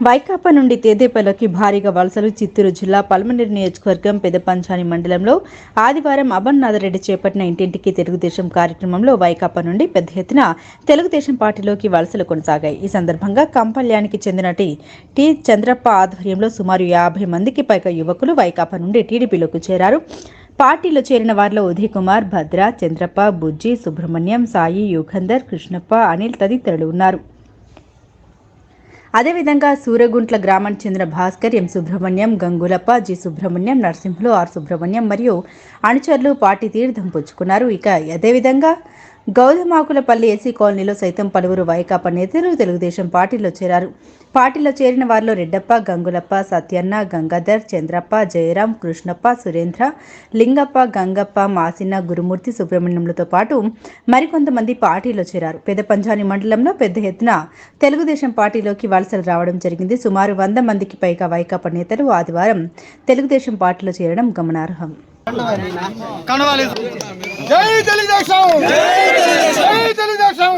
వైకాపా నుండి తేదేపల్లికి భారీగా వలసలు చిత్తూరు జిల్లా పల్మనేరు నియోజకవర్గం పెదపంచాని మండలంలో ఆదివారం అమర్నాథరెడ్డి చేపట్టిన ఇంటింటికి తెలుగుదేశం కార్యక్రమంలో వైకాపా నుండి పెద్ద ఎత్తున తెలుగుదేశం పార్టీలోకి వలసలు కొనసాగాయి. ఈ సందర్భంగా కంపల్యానికి చెందిన టి టి చంద్రప్ప ఆధ్వర్యంలో సుమారు యాభై మందికి పైగా యువకులు వైకాపా నుండి టీడీపీలోకి చేరారు. పార్టీలో చేరిన వారిలో ఉదయ్ కుమార్ భద్ర చంద్రప్ప బుజ్జి సుబ్రహ్మణ్యం సాయి యుగంధర్ కృష్ణప్ప అనిల్ తదితరులు ఉన్నారు. అదేవిధంగా సూరగుంట్ల గ్రామానికి చెందిన Bhaskar M Subrahmanyam Gangulappa G Subrahmanyam Narasimhulu R Subrahmanyam మరియు అనుచరులు పార్టీ తీర్థం పుచ్చుకున్నారు. ఇక అదేవిధంగా గౌతమాకులపల్లి ఏసీ కాలనీలో సైతం పలువురు వైకాపా నేతలు తెలుగుదేశం పార్టీలో చేరారు. పార్టీలో చేరిన వారిలో రెడ్డప్ప గంగులప్ప సత్యన్న గంగాధర్ చంద్రప్ప జయరాం కృష్ణప్ప సురేంద్ర లింగప్ప గంగప్ప మాసిన గురుమూర్తి సుబ్రహ్మణ్యంలతో పాటు మరికొంతమంది పార్టీలో చేరారు. పెద్ద పంజాని మండలంలో పెద్ద ఎత్తున తెలుగుదేశం పార్టీలోకి వలసలు రావడం జరిగింది. సుమారు వంద మందికి పైగా వైకాపా నేతలు ఆదివారం తెలుగుదేశం పార్టీలో చేరడం గమనార్హం. జై తెలుగుదేశం! జై తెలుగుదేశం!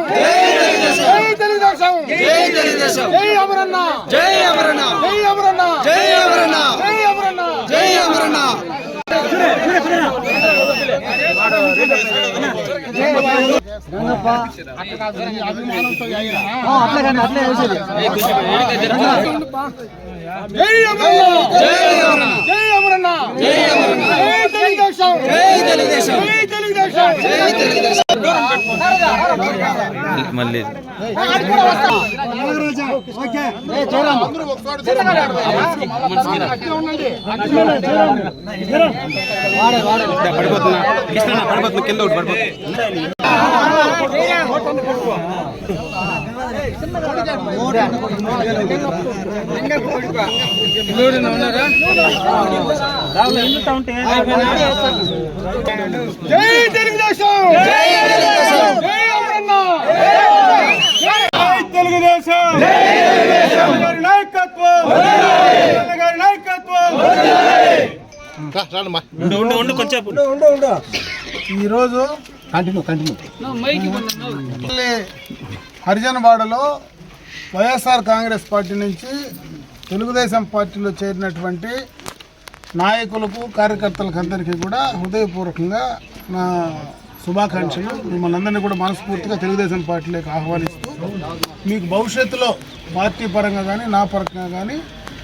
జై తెలుగుదేశం! జై తెలుగుదేశం జై అమరన్న! జై అమరణ జై అమరన్న! జై అమరణ జై అమరన్న! జై అమరణ జై అమరన్న! జై అమరన్న! జై అమరన్న జై అమరన్న జై తెలుగుదేశం జై తెలుగుదేశం జై తెలుగుదేశం జై తెలుగుదేశం మళ్ళీ. పడిపోతున్నా కృష్ణ పడిపోతున్నా కింద ఒకటి పడిపోతున్నా జై తెలుగుదేశం! జై తెలుగుదేశం! ఈరోజు కంటిన్యూ కంటిన్యూ హరిజనవాడలో వైఎస్ఆర్ కాంగ్రెస్ పార్టీ నుంచి తెలుగుదేశం పార్టీలో చేరినటువంటి నాయకులకు కార్యకర్తలకు అందరికీ కూడా హృదయపూర్వకంగా నా శుభాకాంక్షలు. మిమ్మల్ని అందరినీ కూడా మనస్ఫూర్తిగా తెలుగుదేశం పార్టీలోకి ఆహ్వానిస్తూ మీకు భవిష్యత్తులో పార్టీ పరంగా కానీ నా పరంగా కానీ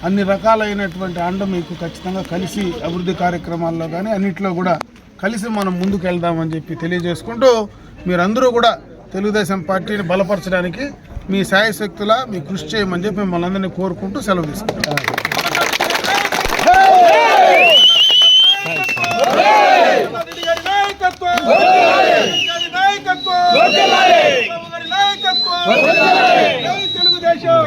అన్ని రకాలైనటువంటి అండ మీకు ఖచ్చితంగా కలిసి అభివృద్ధి కార్యక్రమాల్లో కానీ అన్నింటిలో కూడా కలిసి మనం ముందుకు వెళ్దామని చెప్పి తెలియజేసుకుంటూ మీరందరూ కూడా తెలుగుదేశం పార్టీని బలపరచడానికి మీ సాయశక్తుల మీ కృషి చేయమని చెప్పి మిమ్మల్ని అందరినీ కోరుకుంటూ సెలవు తీసుకుంటాం వర్ధిల్లాలి తెలుగుదేశం